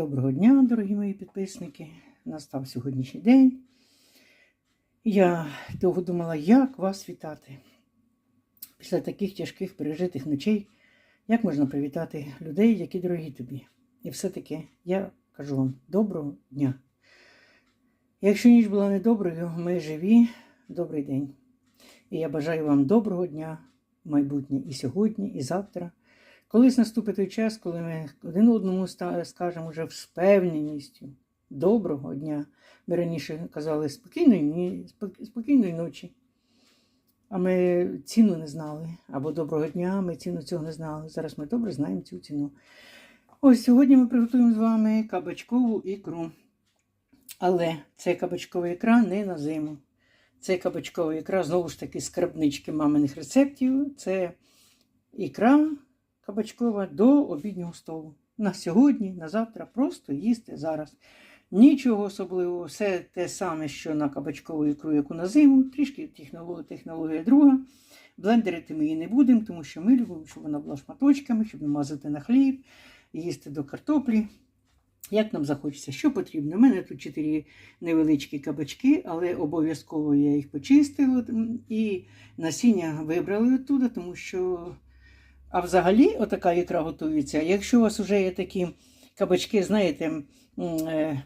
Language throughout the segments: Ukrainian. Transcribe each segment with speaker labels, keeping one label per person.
Speaker 1: Доброго дня, дорогі мої підписники. Настав сьогоднішній день. Я довго думала, як вас вітати. Після таких тяжких пережитих ночей, як можна привітати людей, які дорогі тобі. І все-таки я кажу вам доброго дня. Якщо ніч була недоброю, ми живі, добрий день. І я бажаю вам доброго дня, майбутнє і сьогодні, і завтра. Колись наступить той час, коли ми один одному скажемо вже з впевненістю доброго дня. Ми раніше казали спокійної, спокійної ночі. А ми ціну не знали. Або доброго дня, ми ціну цього не знали. Зараз ми добре знаємо цю ціну. Ось сьогодні ми приготуємо з вами кабачкову ікру. Але це кабачкова ікра не на зиму. Це кабачкова ікра, знову ж таки, скарбнички маминих рецептів. Це ікра кабачкова до обіднього столу. На сьогодні, на завтра, просто їсти зараз. Нічого особливого, все те саме, що на кабачкову ікру, яку на зиму, трішки технологія, технологія друга. Блендерити ми її не будемо, тому що ми любимо, щоб вона була шматочками, щоб намазати на хліб, їсти до картоплі. Як нам захочеться, що потрібно? У мене тут чотири невеличкі кабачки, але обов'язково я їх почистила і насіння вибрали оттуда, тому що. А взагалі, отака ікра готується. Якщо у вас вже є такі кабачки, знаєте, е,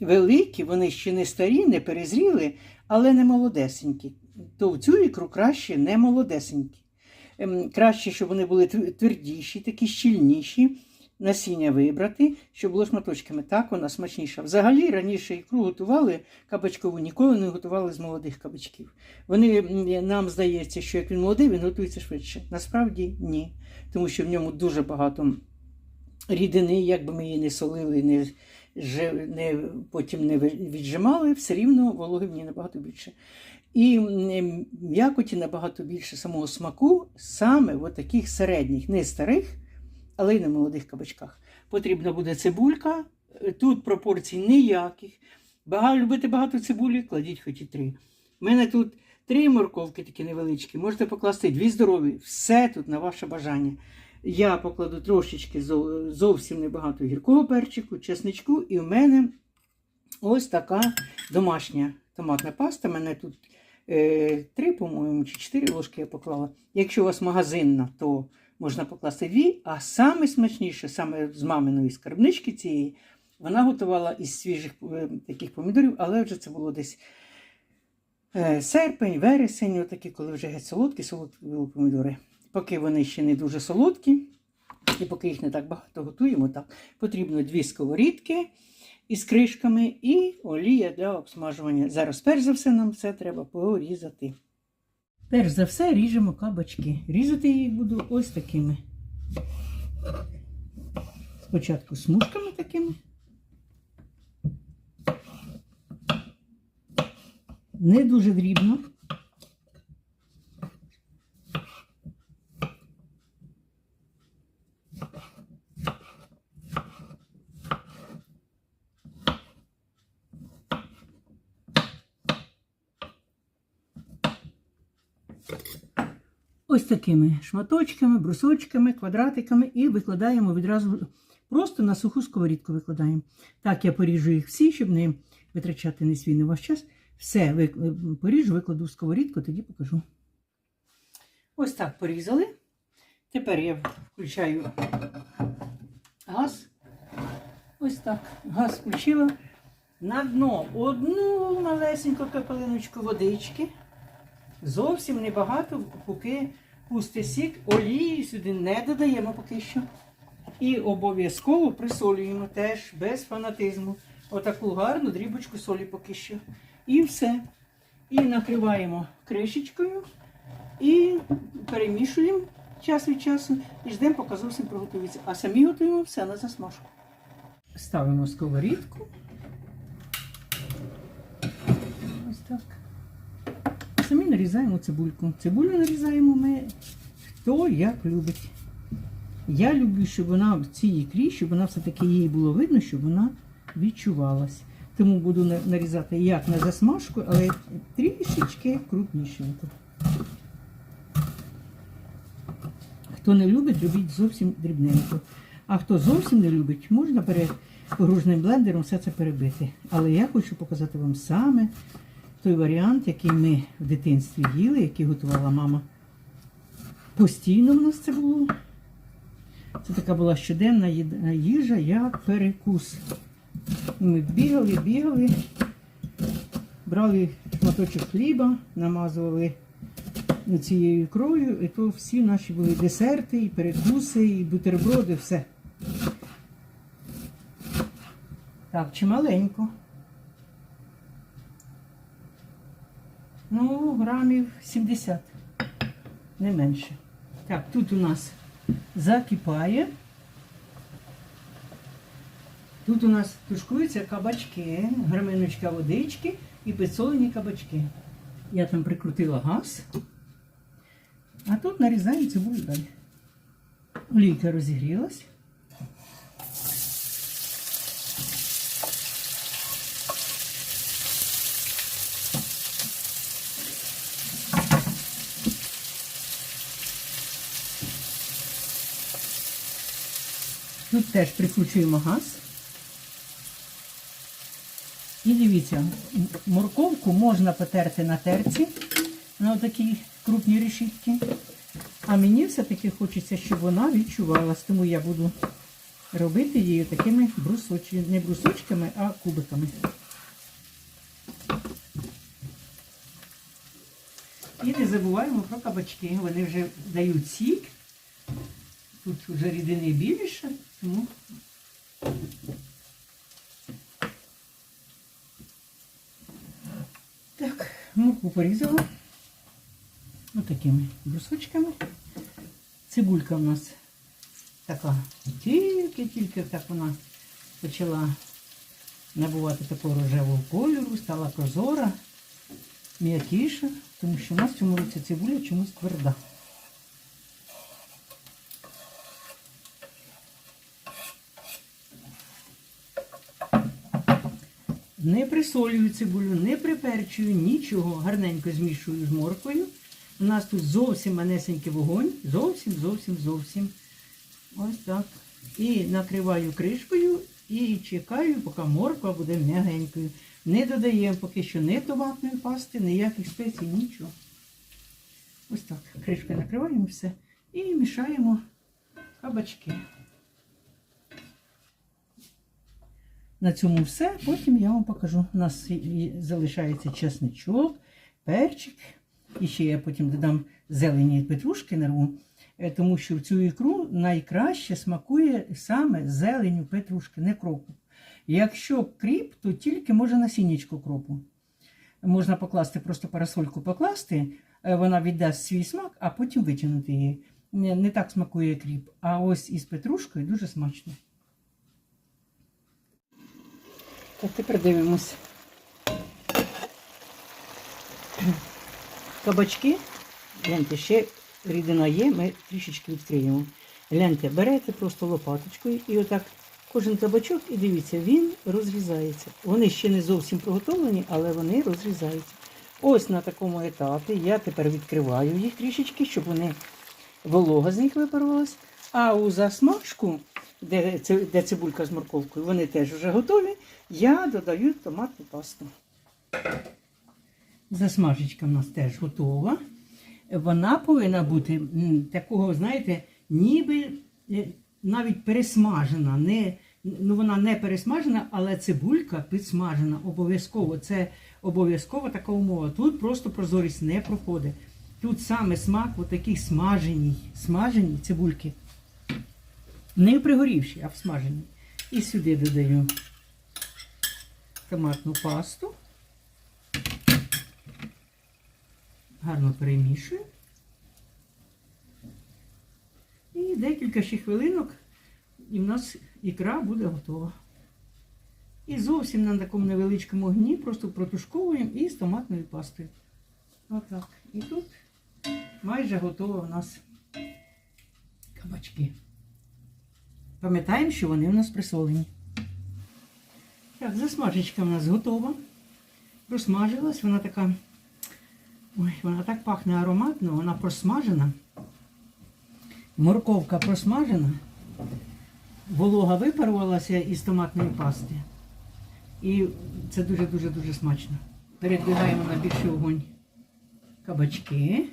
Speaker 1: великі, вони ще не старі, не перезріли, але не молодесенькі, то в цю ікру краще не молодесенькі. Ем, Краще, щоб вони були твердіші, такі щільніші. Насіння вибрати, щоб було шматочками. Так вона смачніша. Взагалі раніше ікру готували кабачкову, ніколи не готували з молодих кабачків. Вони нам здається, що як він молодий, він готується швидше. Насправді ні. Тому що в ньому дуже багато рідини, як би ми її не солили, не, не, потім не віджимали, все рівно вологи в ній набагато більше. І м'якоті набагато більше самого смаку саме в таких середніх, не старих, але й на молодих кабачках. Потрібна буде цибулька. Е, Тут пропорцій ніяких. Багато, любите багато цибулі, кладіть хоч і три. У мене тут три морковки такі невеличкі. Можете покласти дві здорові. Все тут на ваше бажання. Я покладу трошечки зовсім небагато гіркого перчику, чесничку, і в мене ось така домашня томатна паста. У мене тут е, три, по-моєму, чи чотири ложки я поклала. Якщо у вас магазинна, то можна покласти дві, а саме смачніше, саме з маминої скарбнички цієї, вона готувала із свіжих е, таких помідорів, але вже це було десь е, серпень, вересень, отакі, коли вже геть солодкі, солодкі були помідори. Поки вони ще не дуже солодкі, і поки їх не так багато готуємо, так потрібно дві сковорідки із кришками і олія для обсмажування. Зараз, перш за все, нам все треба порізати. Перш за все ріжемо кабачки. Різати їх буду ось такими. Спочатку смужками такими. Не дуже дрібно. Ось такими шматочками, брусочками, квадратиками і викладаємо відразу просто на суху сковорідку викладаємо. Так, я поріжу їх всі, щоб не витрачати не свій не ваш час. Все, поріжу, викладу в сковорідку, тоді покажу. Ось так порізали. Тепер я включаю газ. Ось так. Газ включила. На дно одну малесеньку капелиночку водички. Зовсім небагато, поки пусти сік, олії сюди не додаємо поки що. І обов'язково присолюємо теж без фанатизму. Отаку гарну дрібочку солі поки що. І все. І накриваємо кришечкою і перемішуємо час від часу і ждемо, поки зовсім приготується. А самі готуємо все на засмажку. Ставимо сковорідку. Ось так. Самі нарізаємо цибульку. Цибулю нарізаємо ми хто як любить. Я люблю, щоб вона в цій ікрі, щоб вона все-таки їй було видно, щоб вона відчувалась. Тому буду нарізати як на засмажку, але трішечки крупнішенько. Хто не любить, робіть зовсім дрібненько. А хто зовсім не любить, можна пере... погружним блендером все це перебити. Але я хочу показати вам саме той варіант, який ми в дитинстві їли, який готувала мама. Постійно в нас це було. Це така була щоденна їжа, як перекус. Ми бігали, бігали, брали шматочок хліба, намазували цією ікрою, і то всі наші були десерти, і перекуси, і бутерброди, все. Так, чималенько. Ну, грамів 70, не менше. Так, тут у нас закипає. Тут у нас тушкуються кабачки, граминочка водички і підсолені кабачки. Я там прикрутила газ. А тут нарізаємо цибулю далі. Олійка розігрілась. Тут теж прикручуємо газ. І дивіться, морковку можна потерти на терці, на такі крупні решітки. А мені все-таки хочеться, щоб вона відчувалась, тому я буду робити її такими брусочками, не брусочками, а кубиками. І не забуваємо про кабачки. Вони вже дають сік. Тут вже рідини більше, тому так, морку порізала отакими брусочками. Цибулька у нас така тільки-тільки так вона почала набувати такого рожевого кольору, стала прозора, м'якіша, тому що у нас в цьому році цибуля чомусь тверда. Не присолюю цибулю, не приперчую, нічого. Гарненько змішую з морквою. У нас тут зовсім манесенький вогонь. Зовсім, зовсім, зовсім. Ось так. І накриваю кришкою і чекаю, поки морква буде м'ягенькою. Не додаємо поки що ні томатної пасти, ніяких спецій, нічого. Ось так. Кришкою накриваємо все. І мішаємо кабачки. На цьому все. Потім я вам покажу. У нас залишається чесничок, перчик. І ще я потім додам зелені петрушки нарву, е, тому що в цю ікру найкраще смакує саме зеленю петрушки, не кропу. Якщо кріп, то тільки може насіннячко кропу. Можна покласти, просто парасольку покласти, е, вона віддасть свій смак, а потім витягнути її. Не так смакує кріп. А ось із петрушкою дуже смачно. Так, тепер дивимось. Кабачки. Гляньте, ще рідина є, ми трішечки відкриємо. Гляньте, берете просто лопаточкою і отак кожен кабачок, і дивіться, він розрізається. Вони ще не зовсім приготовлені, але вони розрізаються. Ось на такому етапі я тепер відкриваю їх трішечки, щоб вони волога з них випарувалась. А у засмажку, де, де цибулька з морковкою, вони теж вже готові. Я додаю томатну пасту. Засмажечка в нас теж готова. Вона повинна бути такого, знаєте, ніби е, навіть пересмажена. Не, ну вона не пересмажена, але цибулька підсмажена. Обов'язково. Це обов'язково така умова. Тут просто прозорість не проходить. Тут саме смак такій смаженій, смаженій цибульки. Не пригорівші, а в смаженій. І сюди додаю томатну пасту. Гарно перемішую. І декілька ще хвилинок, і в нас ікра буде готова. І зовсім на такому невеличкому огні просто протушковуємо і з томатною пастою. Отак. І тут майже готово у нас кабачки. Пам'ятаємо, що вони у нас присолені. Так, засмажечка у нас готова. Просмажилась, вона така. Ой, вона так пахне ароматно, вона просмажена. Морковка просмажена. волога випарувалася із томатної пасти. І це дуже-дуже дуже смачно. Передвигаємо на більший огонь кабачки.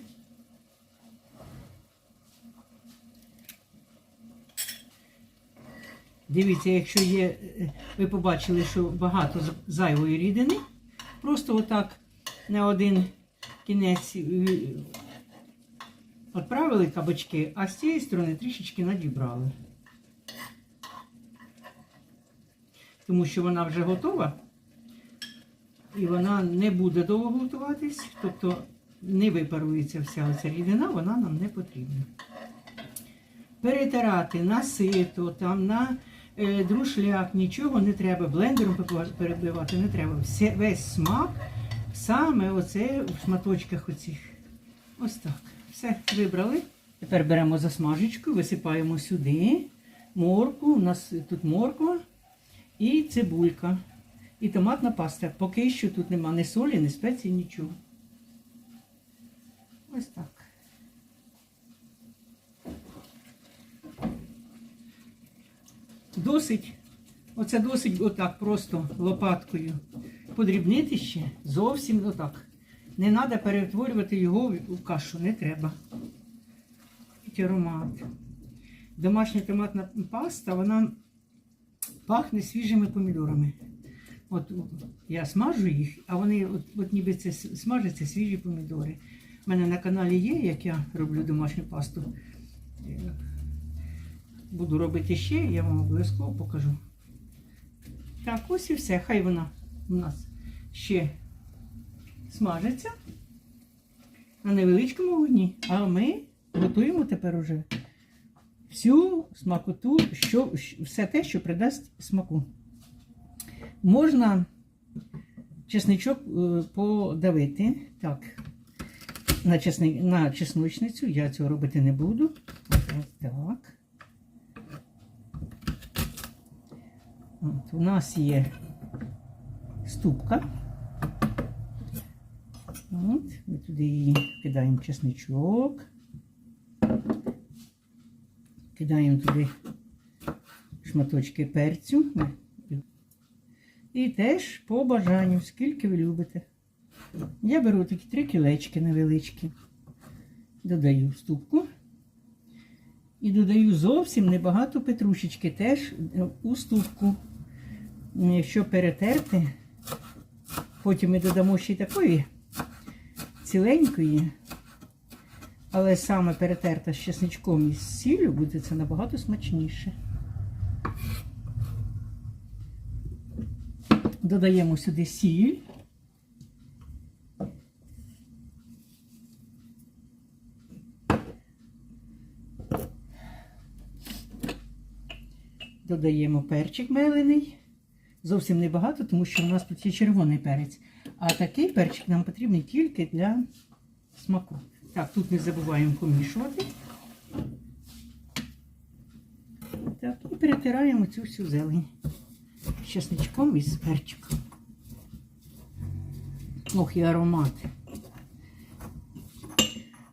Speaker 1: Дивіться, якщо є, е, ви побачили, що багато зайвої рідини, просто отак на один кінець е, відправили кабачки, а з цієї сторони трішечки надібрали. Тому що вона вже готова і вона не буде довго готуватись, тобто не випарується вся ця рідина, вона нам не потрібна. Перетирати на сито, там, на е, друшляк, нічого не треба, блендером перебивати не треба. Все, весь смак саме оце в шматочках оцих. Ось так. Все, вибрали. Тепер беремо засмажечку, висипаємо сюди морку. У нас тут морква і цибулька. І томатна паста. Поки що тут нема ні солі, ні спецій, нічого. Ось так. Досить, оце досить отак просто лопаткою подрібнити ще. Зовсім отак. Не треба перетворювати його в кашу, не треба. Аромат. Домашня томатна паста, вона пахне свіжими помідорами. От я смажу їх, а вони от, от ніби це смажаться свіжі помідори. У мене на каналі є, як я роблю домашню пасту. Буду робити ще, я вам обов'язково покажу. Так, ось і все. Хай вона у нас ще смажиться на невеличкому вогні. А ми готуємо тепер уже всю смакоту, що, все те, що придасть смаку. Можна чесничок е, подавити. Так, на, чесни, на чесночницю я цього робити не буду. Так. От, у нас є ступка. От, ми туди її кидаємо чесничок. Кидаємо туди шматочки перцю. І теж по бажанню, скільки ви любите. Я беру такі три кілечки невеличкі. Додаю в ступку. І додаю зовсім небагато петрушечки теж у ступку. Якщо перетерти, потім ми додамо ще й такої ціленької, але саме перетерта з чесничком і з сіллю буде це набагато смачніше. Додаємо сюди сіль. Додаємо перчик мелений. Зовсім небагато, тому що у нас тут є червоний перець. А такий перчик нам потрібний тільки для смаку. Так, тут не забуваємо помішувати. Так, і перетираємо цю всю зелень з чесничком і з перчиком. Ох, і аромат.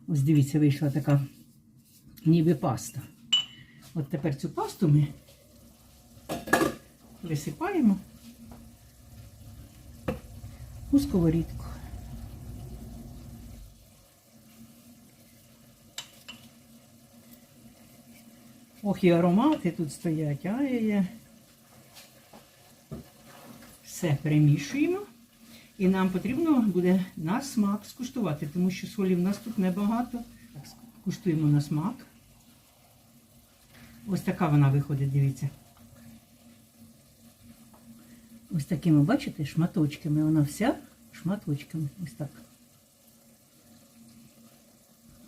Speaker 1: Ось дивіться, вийшла така ніби паста. От тепер цю пасту ми висипаємо у сковорідку. Ох, і аромати тут стоять. Ай-яй-яй. Все перемішуємо. І нам потрібно буде на смак скуштувати, тому що солі в нас тут небагато. Так, скуштуємо на смак. Ось така вона виходить, дивіться. Ось такими, бачите, шматочками. Вона вся шматочками. Ось так.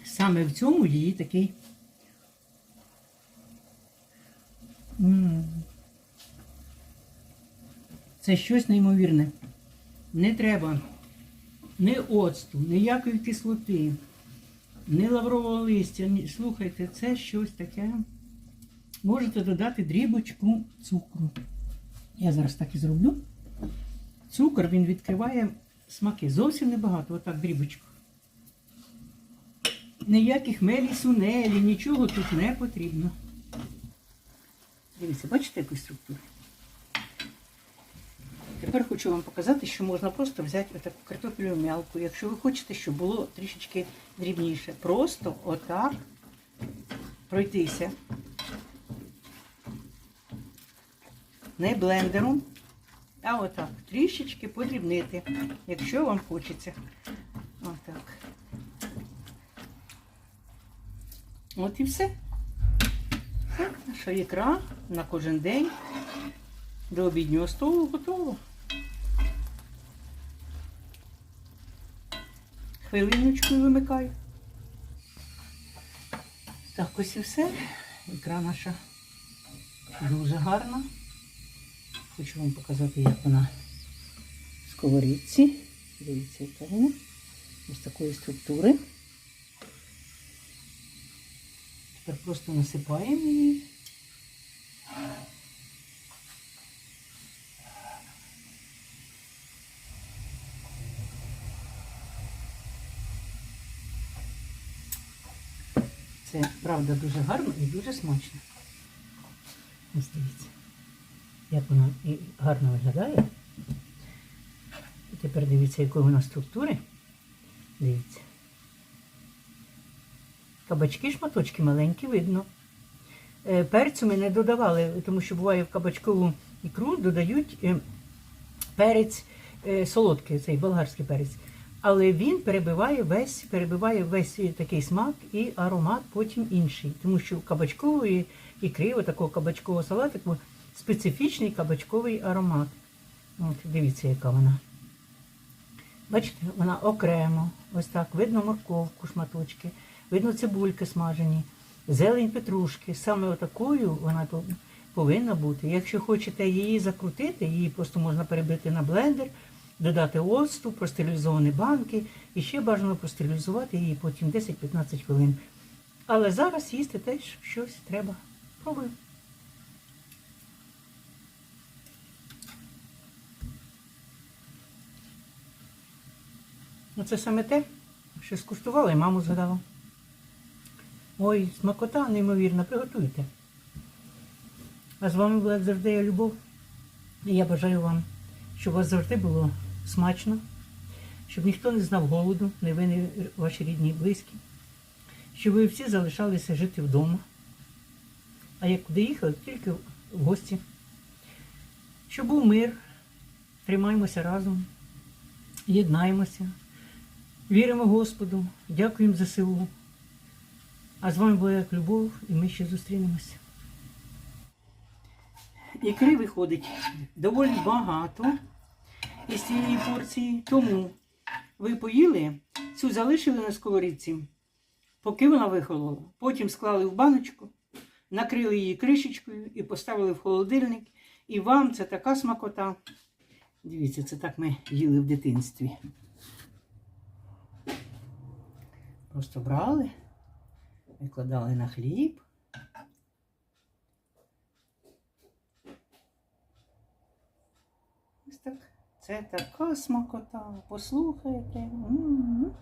Speaker 1: Саме в цьому її такий. Це щось неймовірне. Не треба ні оцту, ніякої кислоти, ні лаврового листя. Слухайте, це щось таке. Можете додати дрібочку цукру. Я зараз так і зроблю. Цукор він відкриває смаки. Зовсім небагато, отак дрібочку. Ніяких мелі, сунелі, нічого тут не потрібно. Дивіться, бачите яку структуру? Тепер хочу вам показати, що можна просто взяти отаку картоплю м'ялку, якщо ви хочете, щоб було трішечки дрібніше. Просто отак пройтися. Не блендером, а отак. Трішечки подрібнити, якщо вам хочеться. Отак. От і все. Наша ікра на кожен день до обіднього столу готово. Хвилиночку вимикаю. Так, ось і все. Ікра наша дуже гарна. Хочу вам показати, як вона в сковорідці. Дивіться, яка вона. Ось такої структури. Тепер просто насипаємо її. Це правда дуже гарно і дуже смачно. Ось дивіться, як воно і гарно виглядає. І тепер дивіться, якої вона структури. Дивіться. Кабачки шматочки маленькі видно. Е, Перцю ми не додавали, тому що буває в кабачкову ікру додають е, перець е, солодкий, цей болгарський перець. Але він перебиває весь, перебиває весь такий смак і аромат потім інший. Тому що кабачкової ікри, такого кабачкового салатику, специфічний кабачковий аромат. От, дивіться, яка вона. Бачите, вона окремо, ось так, видно морковку, шматочки, видно цибульки смажені, зелень петрушки. Саме отакою вона повинна бути. Якщо хочете її закрутити, її просто можна перебити на блендер, додати оцту, простерилізовані банки і ще бажано простерилізувати її потім 10-15 хвилин. Але зараз їсти теж щось треба. Пробуємо. Ну, це саме те, що скуштувала і маму згадала. Ой, смакота неймовірна, приготуйте. А з вами була завжди я Любов. І я бажаю вам, щоб у вас завжди було смачно, щоб ніхто не знав голоду, не ви, не ваші рідні і близькі, щоб ви всі залишалися жити вдома. А як куди їхали, тільки в гості. Щоб був мир, тримаємося разом, єднаємося. Віримо Господу, дякуємо за ЗСУ. А з вами була як любов, і ми ще зустрінемося. Ікри виходить доволі багато із цієї порції, тому ви поїли, цю залишили на сковорідці, поки вона вихолола. Потім склали в баночку, накрили її кришечкою і поставили в холодильник. І вам це така смакота. Дивіться, це так ми їли в дитинстві. Просто брали, викладали на хліб. Ось так. Це така смакота. Послухайте. М-м-м.